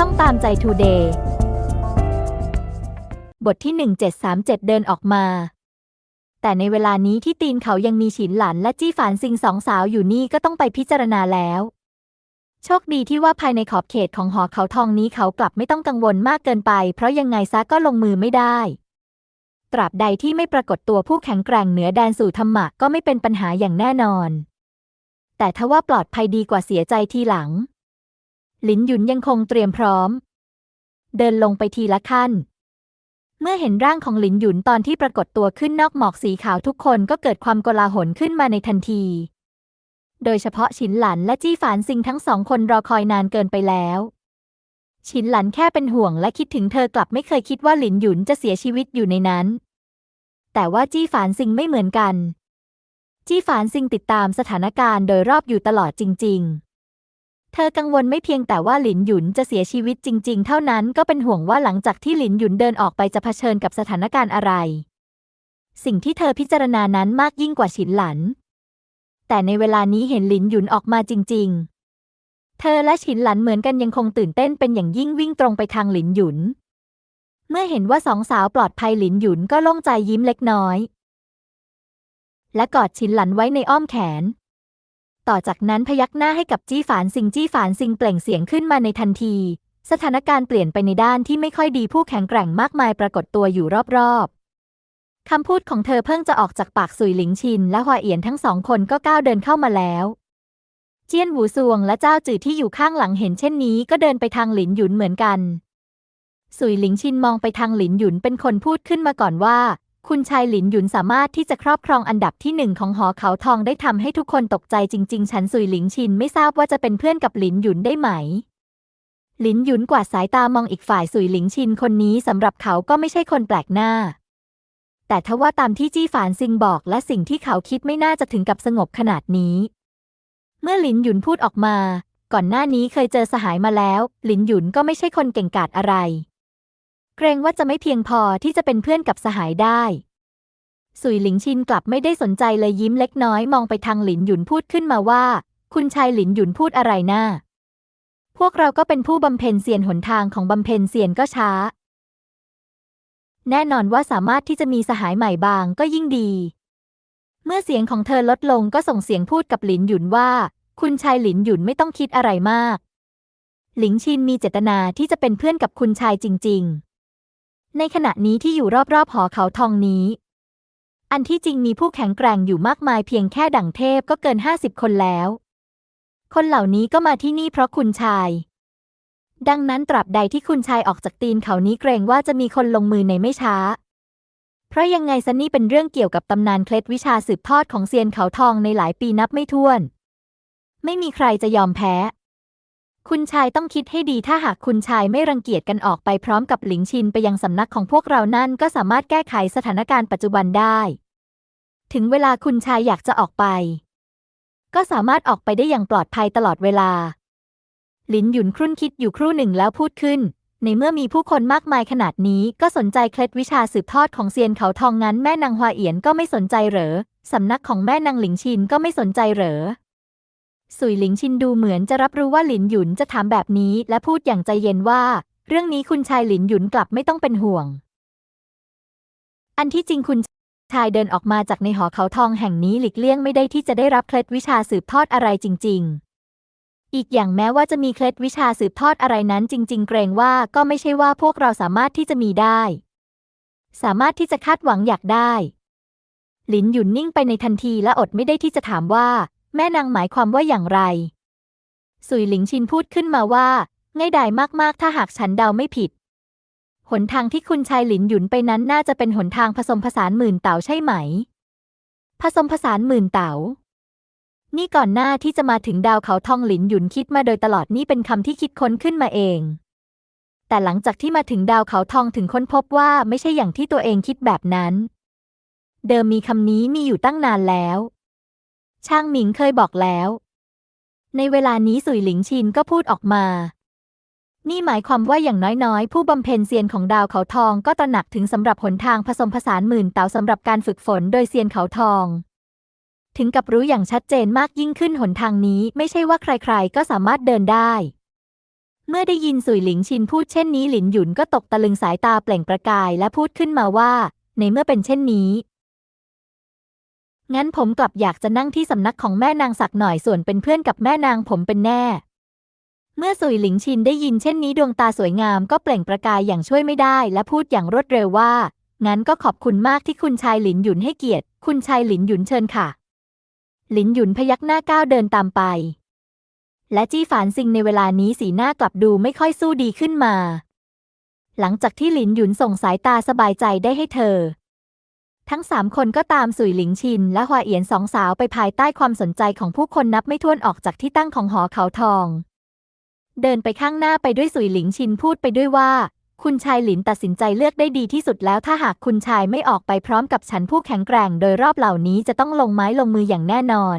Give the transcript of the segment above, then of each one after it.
ช่องตามใจทูเดย์บทที่ 1737 เดินออกมา แต่ในเวลานี้ที่ตีนเขายังมีฉินหลันและจี้ฝานซิงสองสาวอยู่นี่ก็ต้องไปพิจารณาแล้ว โชคดีที่ว่าภายในขอบเขตของหอเขาทองนี้เขากลับไม่ต้องกังวลมากเกินไป เพราะยังไงซะก็ลงมือไม่ได้ ตราบใดที่ไม่ปรากฏตัวผู้แข็งแกร่งเหนือแดนสู่ธรรมะก็ไม่เป็นปัญหาอย่างแน่นอน แต่ถ้าว่าปลอดภัยดีกว่าเสียใจทีหลัง หลินหยุนยังคงเตรียมพร้อม เดินลงไปทีละขั้น เมื่อเห็นร่างของหลินหยุนตอนที่ปรากฏตัวขึ้นนอกหมอกสีขาวทุกคนก็เกิดความโกลาหลขึ้นมาในทันที โดยเฉพาะฉินหลันและจี้ฝานซิงทั้งสองคนรอคอยนานเกินไปแล้ว ฉินหลันแค่เป็นห่วงและคิดถึงเธอกลับไม่เคยคิดว่าหลินหยุนจะเสียชีวิตอยู่ในนั้น แต่ว่าจี้ฝานซิงไม่เหมือนกัน จี้ฝานซิงติดตามสถานการณ์โดยรอบอยู่ตลอดจริง ๆ เธอกังวลไม่เพียงแต่ว่าหลินหยุนจะเสียชีวิตจริง ๆ เท่านั้นก็เป็นห่วงว่าหลังจากที่หลินหยุนเดินออกไปจะเผชิญกับสถานการณ์อะไร สิ่งที่เธอพิจารณานั้นมากยิ่งกว่าฉินหลัน แต่ในเวลานี้เห็นหลินหยุนออกมาจริง ๆ เธอและฉินหลันเหมือนกันยังคงตื่นเต้นเป็นอย่างยิ่งวิ่งตรงไปทางหลินหยุน เมื่อเห็นว่าสองสาวปลอดภัยหลินหยุนก็โล่งใจยิ้มเล็กน้อย และกอดฉินหลันไว้ในอ้อมแขน ต่อจากนั้นพยักหน้าให้กับจี้ฝานซิงจี้ฝานซิงเปล่งเสียงขึ้นมาในทันที สถานการณ์เปลี่ยนไปในด้านที่ไม่ค่อยดีผู้แข็งแกร่งมากมายปรากฏตัวอยู่รอบๆคำพูดของเธอเพิ่งจะออกจากปากสุยหลิงชิน และฮวเอียนทั้งสองคนก็ก้าวเดินเข้ามาแล้วเจียนหูซวงและเจ้าจื่อที่อยู่ข้างหลังเห็นเช่นนี้ก็เดินไปทางหลินหยุนเหมือนกัน สุยหลิงชินมองไปทางหลินหยุนเป็นคนพูดขึ้นมาก่อนว่า คุณชายหลินหยุนสามารถที่จะครอบครองอันดับที่หนึ่งของหอเขาทองได้ทำให้ทุกคนตกใจจริงๆ ฉันสุยหลิงชินไม่ทราบว่าจะเป็นเพื่อนกับหลินหยุนได้ไหม หลินหยุนกวาดสายตามองอีกฝ่ายสุยหลิงชินคนนี้สำหรับเขาก็ไม่ใช่คนแปลกหน้า แต่ทว่าตามที่จี้ฝานซิงบอกและสิ่งที่เขาคิดไม่น่าจะถึงกับสงบขนาดนี้ เมื่อหลินหยุนพูดออกมา ก่อนหน้านี้เคยเจอสหายมาแล้ว หลินหยุนก็ไม่ใช่คนเก่งกาจอะไร เกรงว่าจะไม่เพียงพอที่จะเป็นเพื่อนกับสหายได้ สุยหลิงชินกลับไม่ได้สนใจเลยยิ้มเล็กน้อยมองไปทางหลินหยุนพูดขึ้นมาว่า คุณชายหลินหยุนพูดอะไรนะ่าพวกเราก็เป็นผู้บำเพ็ญเสียนหนทางของบำเพ็ญเสียนก็ช้า แน่นอนว่าสามารถที่จะมีสหายใหม่บางก็ยิ่งดี เมื่อเสียงของเธอลดลงก็ส่งเสียงพูดกับหลินหยุนว่า คุณชายหลินหยุนไม่ต้องคิดอะไรมาก หลิงชินมีเจตนาที่จะเป็นเพื่อนกับคุณชายจริง ๆ ในขณะนี้ที่อยู่รอบๆหอเขาทองนี้ อันที่จริงมีผู้แข็งแกร่งอยู่มากมายเพียงแค่ดั่งเทพก็เกินห้าสิบคนแล้ว คนเหล่านี้ก็มาที่นี่เพราะคุณชาย ดังนั้นตราบใดที่คุณชายออกจากตีนเขานี้เกรงว่าจะมีคนลงมือในไม่ช้า เพราะยังไงซันนี่เป็นเรื่องเกี่ยวกับตำนานเคล็ดวิชาสืบทอดของเซียนเขาทองในหลายปีนับไม่ถ้วน ไม่มีใครจะยอมแพ้ คุณชายต้องคิดให้ดีถ้าหากคุณชายไม่รังเกียจกันออกไปพร้อมกับหลิงชินไปยังสำนักของพวกเรานั่นก็สามารถแก้ไขสถานการณ์ปัจจุบันได้ ถึงเวลาคุณชายอยากจะออกไป ก็สามารถออกไปได้อย่างปลอดภัยตลอดเวลา หลินหยุนครุ่นคิดอยู่ครู่หนึ่งแล้วพูดขึ้น ในเมื่อมีผู้คนมากมายขนาดนี้ก็สนใจเคล็ดวิชาสืบทอดของเซียนเขาทองงั้นแม่นางฮวาเอียนก็ไม่สนใจเหรอสำนักของแม่นางหลิงชินก็ไม่สนใจเหรอ สุยหลิงชินดูเหมือนจะรับรู้ว่าหลินหยุนจะถามแบบนี้ และพูดอย่างใจเย็นว่า เรื่องนี้คุณชายหลินหยุนกลับไม่ต้องเป็นห่วง อันที่จริงคุณชายเดินออกมาจากในหอเขาทองแห่งนี้หลีกเลี่ยงไม่ได้ที่จะได้รับเคล็ดวิชาสืบทอดอะไรจริง ๆ อีกอย่างแม้ว่าจะมีเคล็ดวิชาสืบทอดอะไรนั้นจริง ๆ เกรงว่าก็ไม่ใช่ว่าพวกเราสามารถที่จะมีได้ สามารถที่จะคาดหวังอยากได้ หลินหยุนนิ่งไปในทันทีและอดไม่ได้ที่จะถามว่า แม่นางหมายความว่าอย่างไร สุยหลิงชินพูดขึ้นมาว่า ง่ายดายมากๆ ถ้าหากฉันเดาไม่ผิด หนทางที่คุณชายหลินหยุนไปนั้นน่าจะเป็นหนทางผสมผสานหมื่นเต๋าใช่ไหม ผสมผสานหมื่นเต๋านี่ก่อนหน้าที่จะมาถึงดาวเขาทองหลินหยุนคิดมาโดยตลอดนี่เป็นคำที่คิดค้นขึ้นมาเอง แต่หลังจากที่มาถึงดาวเขาทองถึงค้นพบว่าไม่ใช่อย่างที่ตัวเองคิดแบบนั้น เดิมมีคำนี้มีอยู่ตั้งนานแล้ว ช่างหมิงเคยบอกแล้ว ในเวลานี้สุยหลิงชินก็พูดออกมา นี่หมายความว่าอย่างน้อยๆ ผู้บำเพ็ญเซียนของดาวเขาทองก็ตระหนักถึงสำหรับหนทางผสมผสานหมื่นเต๋าสำหรับการฝึกฝนโดยเซียนเขาทอง ถึงกับรู้อย่างชัดเจนมากยิ่งขึ้นหนทางนี้ไม่ใช่ว่าใครๆ ก็สามารถเดินได้ เมื่อได้ยินสุยหลิงชินพูดเช่นนี้หลินหยุนก็ตกตะลึงสายตาเปล่งประกายและพูดขึ้นมาว่า ในเมื่อเป็นเช่นนี้ งั้นผมกลับอยากจะนั่งที่สำนักของแม่นางสักหน่อยส่วนเป็นเพื่อนกับแม่นางผมเป็นแน่ เมื่อสุยหลิงชินได้ยินเช่นนี้ดวงตาสวยงามก็เปล่งประกายอย่างช่วยไม่ได้ และพูดอย่างรวดเร็วว่า งั้นก็ขอบคุณมากที่คุณชายหลินหยุนให้เกียรติ คุณชายหลินหยุนเชิญค่ะ หลินหยุนพยักหน้าก้าวเดินตามไป และจี้ฝานซิงในเวลานี้สีหน้ากลับดูไม่ค่อยสู้ดีขึ้นมา หลังจากที่หลินหยุนส่งสายตาสบายใจได้ให้เธอ ทั้งสามคนก็ตามสุยหลิงชิน และฮวาเอียนสองสาวไปภายใต้ความสนใจของผู้คนนับไม่ถ้วนออกจากที่ตั้งของหอเขาทอง เดินไปข้างหน้าไปด้วยสุยหลิงชินพูดไปด้วยว่า คุณชายหลินตัดสินใจเลือกได้ดีที่สุดแล้วถ้าหากคุณชายไม่ออกไปพร้อมกับฉันผู้แข็งแกร่งโดยรอบเหล่านี้จะต้องลงไม้ลงมืออย่างแน่นอน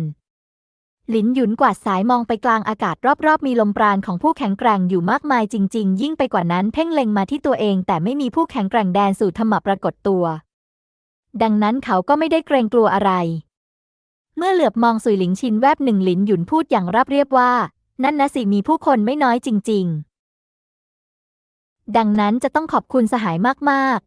หลินหยุนกวาดสายมองไปกลางอากาศรอบๆ มีลมปราณของผู้แข็งแกร่งอยู่มากมายจริง ๆ ยิ่งไปกว่านั้นเพ่งเล็งมาที่ตัวเองแต่ไม่มีผู้แข็งแกร่งแดนสู่ธรรมะปรากฏตัว ดังนั้นเขาก็ไม่ได้เกรงกลัวอะไร เมื่อเหลือบมองสุยหลิงชินแวบหนึ่งหลินหยุนพูดอย่างราบเรียบว่า นั่นนะสิมีผู้คนไม่น้อยจริง ๆ ดังนั้นจะต้องขอบคุณสหายมาก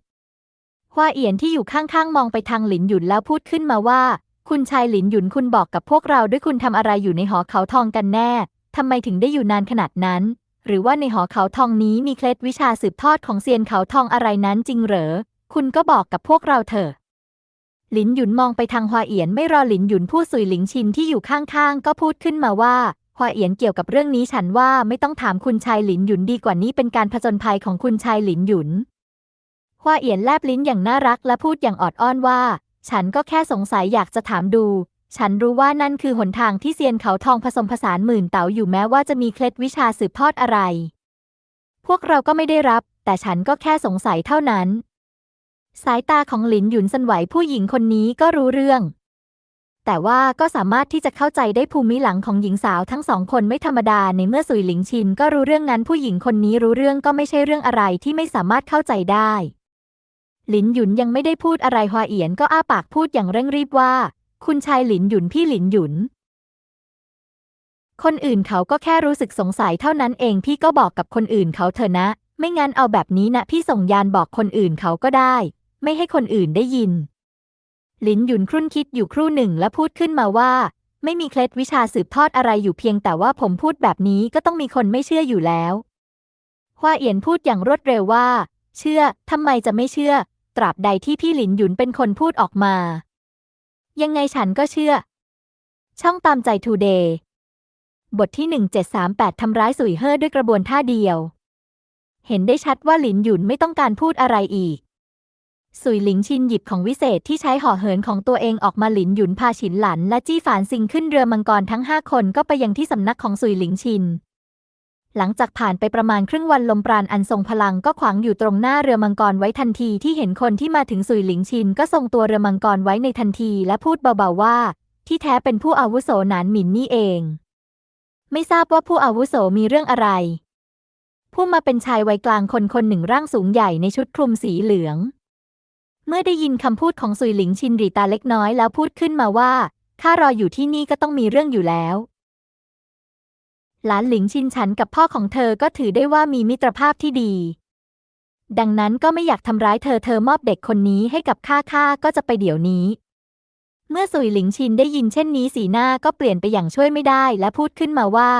ๆฮวาเอียนที่อยู่ข้างๆ มองไปทางหลินหยุนแล้วพูดขึ้นมาว่า คุณชายหลินหยุนคุณบอกกับพวกเราด้วยคุณทำอะไรอยู่ในหอเขาทองกันแน่ทำไมถึงได้อยู่นานขนาดนั้น หรือว่าในหอเขาทองนี้มีเคล็ดวิชาสืบทอดของเซียนเขาทองอะไรนั้นจริงเหรอ คุณก็บอกกับพวกเราเถอะ หลินหยุนมองไปทางฮวาเอียนไม่รอหลินหยุนพูดสุยหลิงชินที่อยู่ข้างๆ ก็พูดขึ้นมาว่าฮวาเอียนเกี่ยวกับเรื่องนี้ฉันว่าไม่ต้องถามคุณชายหลินหยุนดีกว่านี้เป็นการผจญภัยของคุณชายหลินหยุนฮวาเอียนแลบลิ้นอย่างน่ารักและพูดอย่างออดอ้อนว่า ฉันก็แค่สงสัยอยากจะถามดู ฉันรู้ว่านั่นคือหนทางที่เซียนเขาทองผสมผสานหมื่นเต๋าอยู่แม้ว่าจะมีเคล็ดวิชาสืบทอดอะไร พวกเราก็ไม่ได้รับ แต่ฉันก็แค่สงสัยเท่านั้น สายตาของหลินหยุนสันไหวผู้หญิงคนนี้ก็รู้เรื่อง แต่ว่าก็สามารถที่จะเข้าใจได้ภูมิหลังของหญิงสาวทั้งสองคนไม่ธรรมดาในเมื่อสุยหลิงชินก็รู้เรื่องนั้นผู้หญิงคนนี้รู้เรื่องก็ไม่ใช่เรื่องอะไรที่ไม่สามารถเข้าใจได้หลินหยุนยังไม่ได้พูดอะไรฮวาเอียนก็อ้าปากพูดอย่างเร่งรีบว่า คุณชายหลินหยุนพี่หลินหยุน คนอื่นเขาก็แค่รู้สึกสงสัยเท่านั้นเองพี่ก็บอกกับคนอื่นเขาเถอะนะ ไม่งั้นเอาแบบนี้นะพี่ส่งยานบอกคนอื่นเขาก็ได้ ไม่ให้คนอื่นได้ยิน หลินหยุนครุ่นคิดอยู่ครู่หนึ่งและพูดขึ้นมาว่า ไม่มีเคล็ดวิชาสืบทอดอะไรอยู่เพียงแต่ว่าผมพูดแบบนี้ก็ต้องมีคนไม่เชื่ออยู่แล้วฮวาเอียนพูดอย่างรวดเร็วว่า เชื่อทำไมจะไม่เชื่อ ตราบใดที่พี่หลินหยุนเป็นคนพูดออกมา ยังไงฉันก็เชื่อ ช่องตามใจทูเดย์บทที่ 1738 ทำร้ายสุยเฮ่อด้วยกระบวนท่าเดียว เห็นได้ชัดว่าหลินหยุนไม่ต้องการพูดอะไรอีก สุยหลิงชินหยิบของวิเศษที่ใช้ห่อเหินของตัวเองออกมาหลินหยุนพาฉินหลัน และจี้ฝานซิงขึ้นเรือมังกรทั้งห้าคนก็ไปยังที่สำนักของสุยหลิงชิน หลังจากผ่านไปประมาณครึ่งวันลมปราณอันทรงพลังก็ขวางอยู่ตรงหน้าเรือมังกรไว้ทันทีที่เห็นคนที่มาถึงสุยหลิงชิน ก็ทรงตัวเรือมังกรไว้ในทันทีและพูดเบาๆว่า ที่แท้เป็นผู้อาวุโสหนานหมินนี่เอง ไม่ทราบว่าผู้อาวุโสมีเรื่องอะไร ผู้มาเป็นชายวัยกลางคนคนหนึ่งร่างสูงใหญ่ในชุดคลุมสีเหลือง เมื่อได้ยินคำพูดของสุยหลิงชินรีตาเล็กน้อยแล้วพูดขึ้นมาว่าข้ารออยู่ที่นี่ก็ต้องมีเรื่องอยู่แล้ว หลานหลิงชินฉันกับพ่อของเธอก็ถือได้ว่ามีมิตรภาพที่ดี ดังนั้นก็ไม่อยากทำร้ายเธอเธอมอบเด็กคนนี้ให้กับข้าข้าก็จะไปเดี๋ยวนี้ เมื่อสุยหลิงชินได้ยินเช่นนี้สีหน้าก็เปลี่ยนไปอย่างช่วยไม่ได้และพูดขึ้นมาว่า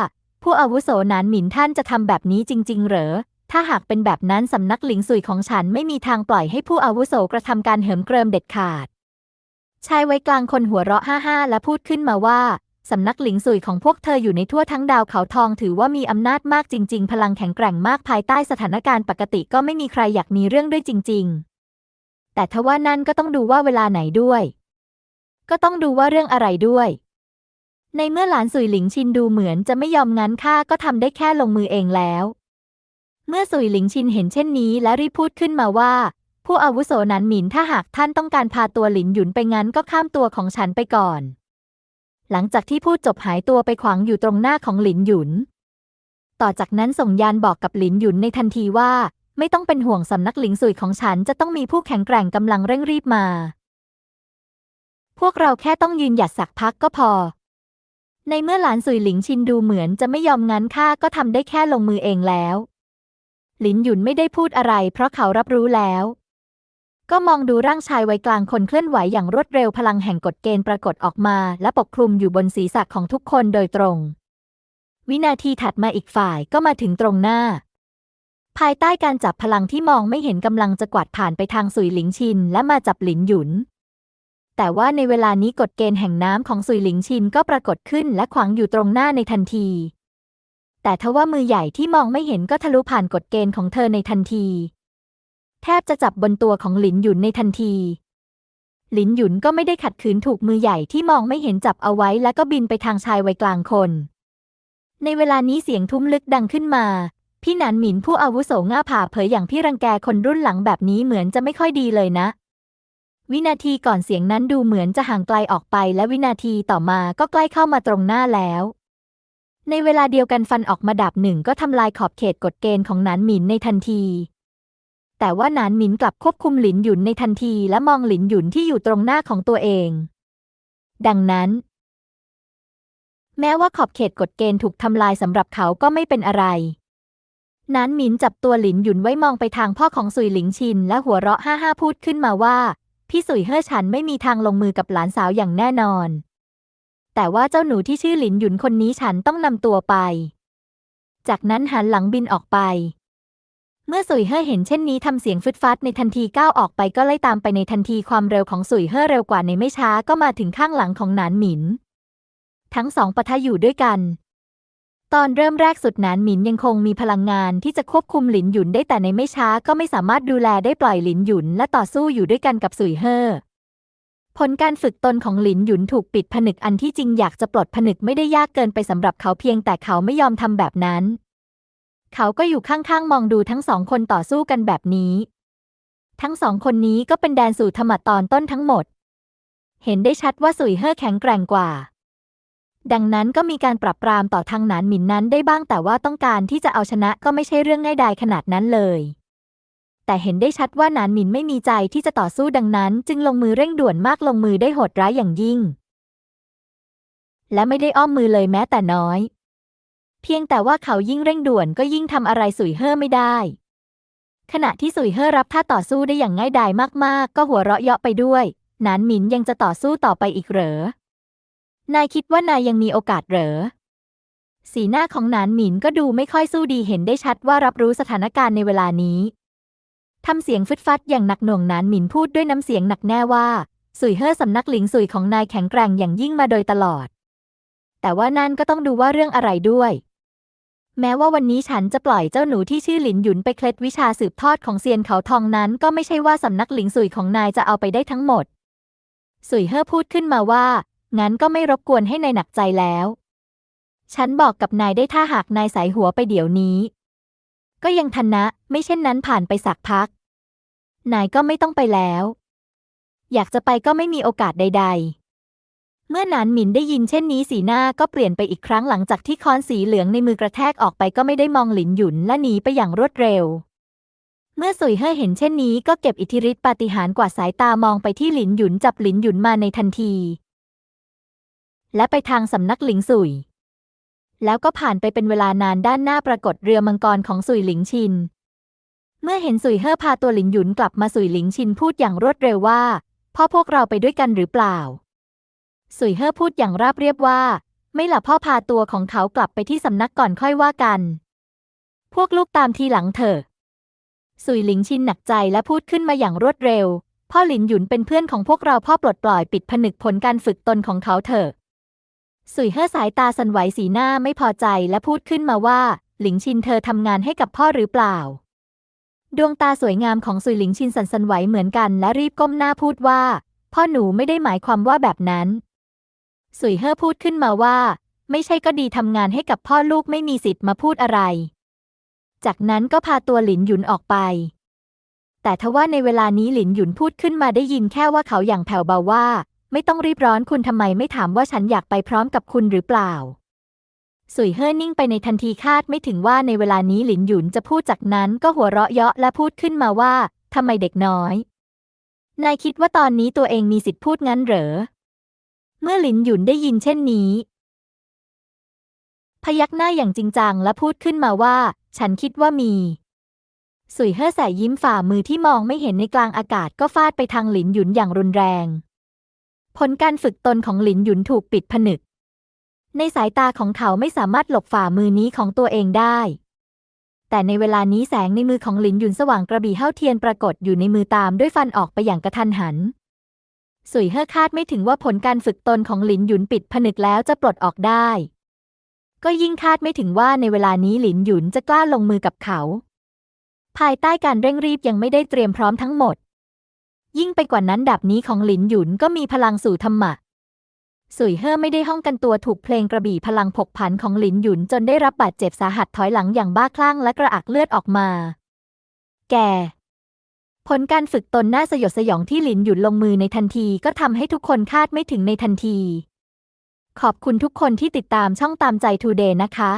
ผู้อาวุโสนานหมินท่านจะทำแบบนี้จริง ๆ เหรอ ถ้าหากเป็นแบบนั้นสำนักหลิงสุยของฉันไม่มีทางปล่อยให้ผู้อาวุโสกระทำการเหิมเกริมเด็ดขาด ชายไว้กลางคนหัวเราะฮ่าฮ่าและพูดขึ้นมาว่าสำนักหลิงสุยของพวกเธออยู่ในทั่วทั้งดาวเขาทองถือว่ามีอำนาจมากจริง ๆ พลังแข็งแกร่งมากภายใต้สถานการณ์ปกติก็ไม่มีใครอยากมีเรื่องด้วยจริง ๆ แต่ทว่านั่นก็ต้องดูว่าเวลาไหนด้วย ก็ต้องดูว่าเรื่องอะไรด้วย ในเมื่อหลานสุยหลิงชินดูเหมือนจะไม่ยอมงั้นข้าก็ทำได้แค่ลงมือเองแล้ว เมื่อสุยหลิงชินเห็นเช่นนี้และรีบพูดขึ้นมาว่า ผู้อาวุโสนั้นหมินถ้าหากท่านต้องการพาตัวหลินหยุนไปงั้นก็ข้ามตัวของฉันไปก่อน หลังจากที่พูดจบหายตัวไปขวางอยู่ตรงหน้าของหลินหยุน ต่อจากนั้นส่งยานบอกกับหลินหยุนในทันทีว่า ไม่ต้องเป็นห่วงสำนักหลิงสุยของฉันจะต้องมีผู้แข็งแกร่งกำลังเร่งรีบมา พวกเราแค่ต้องยืนหยัดสักพักก็พอ ในเมื่อหลานสุยหลิงชินดูเหมือนจะไม่ยอมงั้นข้าก็ทำได้แค่ลงมือเองแล้ว หลินหยุนไม่ได้พูดอะไร เพราะเขารับรู้แล้ว ก็มองดูร่างชายวัยกลางคนเคลื่อนไหวอย่างรวดเร็วพลังแห่งกฎเกณฑ์ปรากฏออกมา และปกคลุมอยู่บนศีรษะของทุกคนโดยตรง วินาทีถัดมาอีกฝ่ายก็มาถึงตรงหน้า ภายใต้การจับพลังที่มองไม่เห็นกำลังจะกวาดผ่านไปทางสุยหลิงชิน และมาจับหลินหยุน แต่ว่าในเวลานี้กฎเกณฑ์แห่งน้ำของสุยหลิงชินก็ปรากฏขึ้นและขวางอยู่ตรงหน้าในทันที แต่ทว่ามือใหญ่ที่มองไม่เห็นก็ทะลุผ่านกฎเกณฑ์ของเธอในทันที แทบจะจับบนตัวของหลินหยุนในทันที หลินหยุนก็ไม่ได้ขัดขืนถูกมือใหญ่ที่มองไม่เห็นจับเอาไว้แล้วก็บินไปทางชายวัยกลางคน ในเวลานี้เสียงทุ้มลึกดังขึ้นมา พี่หนานหมินผู้อาวุโสง่าผ่าเผยอย่างพี่รังแกคนรุ่นหลังแบบนี้เหมือนจะไม่ค่อยดีเลยนะ วินาทีก่อนเสียงนั้นดูเหมือนจะห่างไกลออกไปและวินาทีต่อมาก็ใกล้เข้ามาตรงหน้าแล้ว ในเวลาเดียวกันฟันออกมาดาบหนึ่งก็ทำลายขอบเขตกฎเกณฑ์ของนานหมินในทันที แต่ว่านานหมินกลับควบคุมหลินหยุนในทันทีและมองหลินหยุนที่อยู่ตรงหน้าของตัวเอง ดังนั้น แม้ว่าขอบเขตกฎเกณฑ์ถูกทำลายสำหรับเขาก็ไม่เป็นอะไรนานหมินจับตัวหลินหยุนไว้มองไปทางพ่อของสุยหลิงชิน และหัวเราะฮ่าฮ่าพูดขึ้นมาว่า พี่สุยเฮ่อฉันไม่มีทางลงมือกับหลานสาวอย่างแน่นอน แต่ว่าเจ้าหนูที่ชื่อหลินหยุนคนนี้ฉันต้องนำตัวไป จากนั้นหันหลังบินออกไป เมื่อสุยเฮ่อเห็นเช่นนี้ทำเสียงฟึดฟัดในทันทีก้าวออกไปก็ไล่ตามไปในทันทีความเร็วของสุยเฮ่อเร็วกว่าในไม่ช้าก็มาถึงข้างหลังของหนานหมิน ทั้งสองปะทะอยู่ด้วยกัน ตอนเริ่มแรกสุดหนานหมินยังคงมีพลังงานที่จะควบคุมหลินหยุนได้แต่ในไม่ช้าก็ไม่สามารถดูแลได้ปล่อยหลินหยุนและต่อสู้อยู่ด้วยกันกับสุยเฮ่อ ผลการฝึกตนของหลินหยุนถูกปิดผนึกอันที่จริงอยากจะปลดผนึกไม่ได้ยากเกินไปสำหรับเขาเพียงแต่เขาไม่ยอมทำแบบนั้น เขาก็อยู่ข้างๆ มองดูทั้งสองคนต่อสู้กันแบบนี้ ทั้งสองคนนี้ก็เป็นแดนสู่ธรรมตอนต้นทั้งหมด เห็นได้ชัดว่าสุยเฮ่อแข็งแกร่งกว่า ดังนั้นก็มีการปรับปรามต่อทางหนานหมินนั้นได้บ้างแต่ว่าต้องการที่จะเอาชนะก็ไม่ใช่เรื่องง่ายดายขนาดนั้นเลย แต่เห็นได้ชัดว่านานหมินไม่มีใจที่จะต่อสู้ดังนั้น จึงลงมือเร่งด่วนมากลงมือได้โหดร้ายอย่างยิ่ง และไม่ได้อ้อมมือเลยแม้แต่น้อย เพียงแต่ว่าเขายิ่งเร่งด่วนก็ยิ่งทำอะไรสุยเฮ่อไม่ได้ ขณะที่สุยเฮ่อรับท่าต่อสู้ได้อย่างง่ายดายมากๆ ก็หัวเราะเยาะไปด้วยนานหมินยังจะต่อสู้ต่อไปอีกเหรอนายคิดว่านายยังมีโอกาสเหรอ สีหน้าของนานหมินก็ดูไม่ค่อยสู้ดีเห็นได้ชัดว่ารับรู้สถานการณ์ในเวลานี้ ทำเสียงฟึดฟัดอย่างหนักหน่วงนานหมินพูดด้วยน้ำเสียงหนักแน่ว่า สุยเฮ่อสำนักหลิงสุยของนายแข็งแกร่งอย่างยิ่งมาโดยตลอด แต่ว่านั่นก็ต้องดูว่าเรื่องอะไรด้วย แม้ว่าวันนี้ฉันจะปล่อยเจ้าหนูที่ชื่อหลินหยุนไปเคล็ดวิชาสืบทอดของเซียนเขาทองนั้นก็ไม่ใช่ว่าสำนักหลิงสุยของนายจะเอาไปได้ทั้งหมด สุยเฮ่อพูดขึ้นมาว่า งั้นก็ไม่รบกวนให้นายหนักใจแล้ว ฉันบอกกับนายได้ถ้าหากนายสายหัวไปเดี๋ยวนี้ ก็ยังทันนะ ไม่เช่นนั้นผ่านไปสักพัก นายก็ไม่ต้องไปแล้ว อยากจะไปก็ไม่มีโอกาสใด ๆ เมื่อนานหมินได้ยินเช่นนี้สีหน้าก็เปลี่ยนไปอีกครั้งหลังจากที่ค้อนสีเหลืองในมือกระแทกออกไปก็ไม่ได้มองหลินหยุนและหนีไปอย่างรวดเร็ว เมื่อสุยเฮ่เห็นเช่นนี้ก็เก็บอิทธิฤทธิปาฏิหาริย์กว่าสายตามองไปที่หลินหยุนจับหลินหยุนมาในทันที และไปทางสำนักหลิงสุย แล้วก็ผ่านไปเป็นเวลานานด้านหน้าปรากฏเรือมังกรของสุยหลิงชิน เมื่อเห็นสุยเฮ่อพาตัวหลินหยุนกลับมาสุยหลิงชินพูดอย่างรวดเร็วว่า พ่อพวกเราไปด้วยกันหรือเปล่า สุยเฮ่อพูดอย่างราบเรียบว่า ไม่หล่ะพ่อพาตัวของเขากลับไปที่สำนักก่อนค่อยว่ากัน พวกลูกตามทีหลังเถอะสุยหลิงชินหนักใจและพูดขึ้นมาอย่างรวดเร็ว พ่อหลินหยุนเป็นเพื่อนของพวกเราพ่อปลดปล่อยปิดผนึกผลการฝึกตนของเขาเถอะ สุยเฮ่อสายตาสันไหวสีหน้าไม่พอใจและพูดขึ้นมาว่า หลิงชินเธอทำงานให้กับพ่อหรือเปล่า ดวงตาสวยงามของสุยหลิงชินสันสันไหวเหมือนกันและรีบก้มหน้าพูดว่า พ่อหนูไม่ได้หมายความว่าแบบนั้น สุยเฮ่อพูดขึ้นมาว่า ไม่ใช่ก็ดีทำงานให้กับพ่อลูกไม่มีสิทธิ์มาพูดอะไร จากนั้นก็พาตัวหลินหยุนออกไป แต่ทว่าในเวลานี้หลินหยุนพูดขึ้นมาได้ยินแค่ว่าเขาอย่างแผ่วเบาว่า ไม่ต้องรีบร้อนคุณทำไมไม่ถามว่าฉันอยากไปพร้อมกับคุณหรือเปล่า สุยเฮ่อนิ่งไปในทันทีคาดไม่ถึงว่าในเวลานี้หลินหยุนจะพูดจากนั้นก็หัวเราะเยาะและพูดขึ้นมาว่าทำไมเด็กน้อย นายคิดว่าตอนนี้ตัวเองมีสิทธิ์พูดงั้นเหรอ เมื่อหลินหยุนได้ยินเช่นนี้ พยักหน้าอย่างจริงจังและพูดขึ้นมาว่า ฉันคิดว่ามีสุยเฮ่อแสยิ้มฝ่ามือที่มองไม่เห็นในกลางอากาศก็ฟาดไปทางหลินหยุนอย่างรุนแรง ผลการฝึกตนของหลินหยุนถูกปิดผนึก ในสายตาของเขาไม่สามารถหลบฝ่ามือนี้ของตัวเองได้ แต่ในเวลานี้แสงในมือของหลินหยุนสว่างกระบี่เฮ้าเทียนปรากฏอยู่ในมือตามด้วยฟันออกไปอย่างกระทันหัน สุยเฮ่อคาดไม่ถึงว่าผลการฝึกตนของหลินหยุนปิดผนึกแล้วจะปลดออกได้ ก็ยิ่งคาดไม่ถึงว่าในเวลานี้หลินหยุนจะกล้าลงมือกับเขา ภายใต้การเร่งรีบยังไม่ได้เตรียมพร้อมทั้งหมด ยิ่งไปกว่านั้นดาบนี้ของหลินหยุนก็มีพลังสู่ธรรมะ สุยเฮ่อไม่ได้ห้องกันตัวถูกเพลงกระบี่พลังผกผันของหลินหยุนจนได้รับบาดเจ็บสาหัสถอยหลังอย่างบ้าคลั่งและกระอักเลือดออกมา แกผลการฝึกตนน่าสยดสยองที่หลินหยุนลงมือในทันทีก็ทำให้ทุกคนคาดไม่ถึงในทันที ขอบคุณทุกคนที่ติดตามช่องตามใจทูเดย์นะคะ